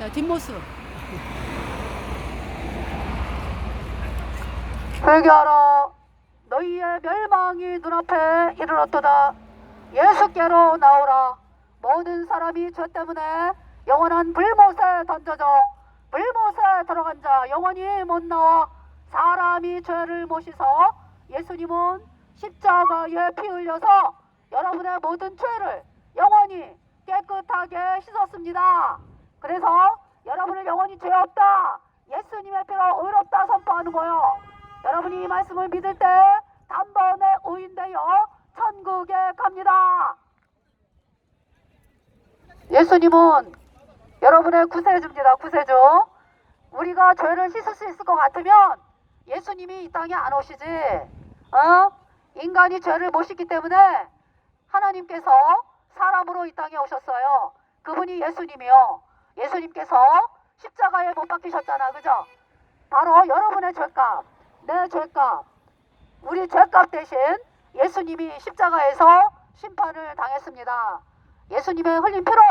자, 뒷모습. 회개하라 너희의 멸망이 눈앞에 이르렀도다. 예수께로 나오라. 모든 사람이 죄 때문에 영원한 불못에 던져져. 불못에 들어간 자 영원히 못 나와. 사람이 죄를 모시서 예수님은 십자가에 피 흘려서 여러분의 모든 죄를 영원히 깨끗하게 씻었습니다. 그래서 여러분을 영원히 죄 없다 예수님의 피로 의롭다 선포하는 거요 여러분이 이 말씀을 믿을 때 단번에 오인되어 천국에 갑니다. 예수님은 여러분의 구세주입니다. 구세주. 우리가 죄를 씻을 수 있을 것 같으면 예수님이 이 땅에 안 오시지. 어? 인간이 죄를 못 씻기 때문에 하나님께서 사람으로 이 땅에 오셨어요. 그분이 예수님이요. 예수님께서 십자가에 못 박히셨잖아. 그죠? 바로 여러분의 죄값, 내 죄값, 우리 죄값 대신 예수님이 십자가에서 심판을 당했습니다. 예수님의 흘린 피로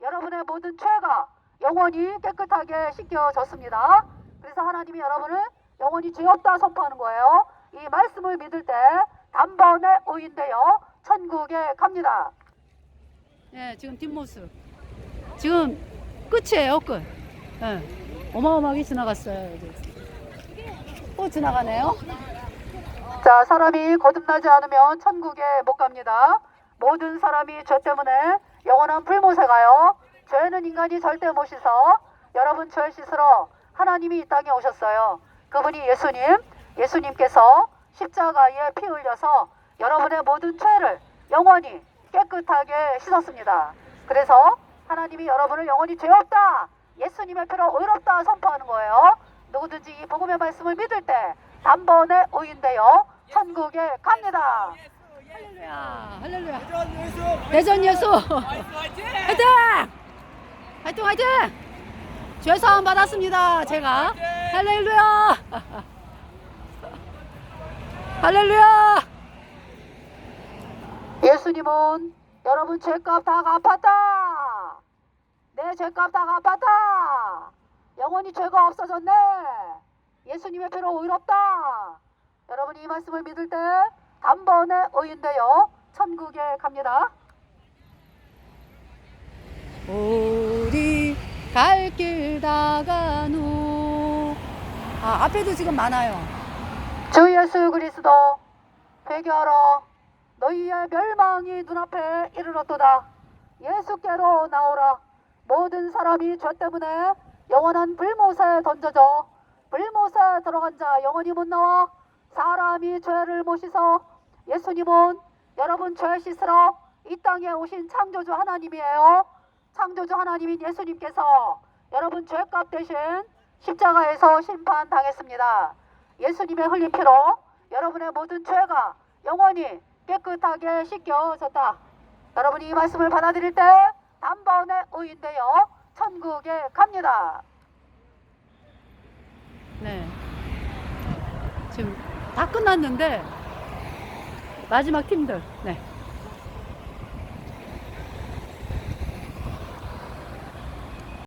여러분의 모든 죄가 영원히 깨끗하게 씻겨졌습니다. 그래서 하나님이 여러분을 영원히 죄 없다 선포하는 거예요. 이 말씀을 믿을 때 단번에 오인되어 천국에 갑니다. 예, 지금 뒷모습. 지금 끝이에요, 끝. 예. 어마어마하게 지나갔어요. 이제. 또 지나가네요. 자, 사람이 거듭나지 않으면 천국에 못 갑니다. 모든 사람이 죄 때문에 영원한 불못에 가요. 죄는 인간이 절대 못 씻어. 여러분 죄 씻으러 하나님이 이 땅에 오셨어요. 그분이 예수님, 예수님께서 십자가에 피 흘려서 여러분의 모든 죄를 영원히 깨끗하게 씻었습니다. 그래서 하나님이 여러분을 영원히 죄 없다, 예수님의 피로 의롭다 선포하는 거예요. 누구든지 이 복음의 말씀을 믿을 때 단번에 오인되어 천국에 갑니다. 할렐루야, 할렐루야. 대전 예수. 화이팅! 화이팅, 화이팅! 죄 사함 받았습니다, 제가. 할렐루야! 할렐루야! 예수님은 여러분 죄값 다 갚았다. 내 죄값 다 갚았다. 영원히 죄가 없어졌네. 예수님의 피로 의롭다. 여러분이 이 말씀을 믿을 때 단번에 의인되어 천국에 갑니다. 우리 갈 길 다가누. 아, 앞에도 지금 많아요. 주 예수 그리스도 회개하라 너희의 멸망이 눈앞에 이르렀도다 예수께로 나오라 모든 사람이 죄 때문에 영원한 불못에 던져져. 불못에 들어간 자 영원히 못 나와. 사람이 죄를 못 씻어 예수님은 여러분 죄 씻으러 이 땅에 오신 창조주 하나님이에요. 창조주 하나님인 예수님께서 여러분 죄값 대신 십자가에서 심판당했습니다. 예수님의 흘린 피로 여러분의 모든 죄가 영원히 깨끗하게 씻겨졌다. 여러분이 이 말씀을 받아들일 때 단번에 의인되어 천국에 갑니다. 네. 지금 다 끝났는데 마지막 팀들. 네.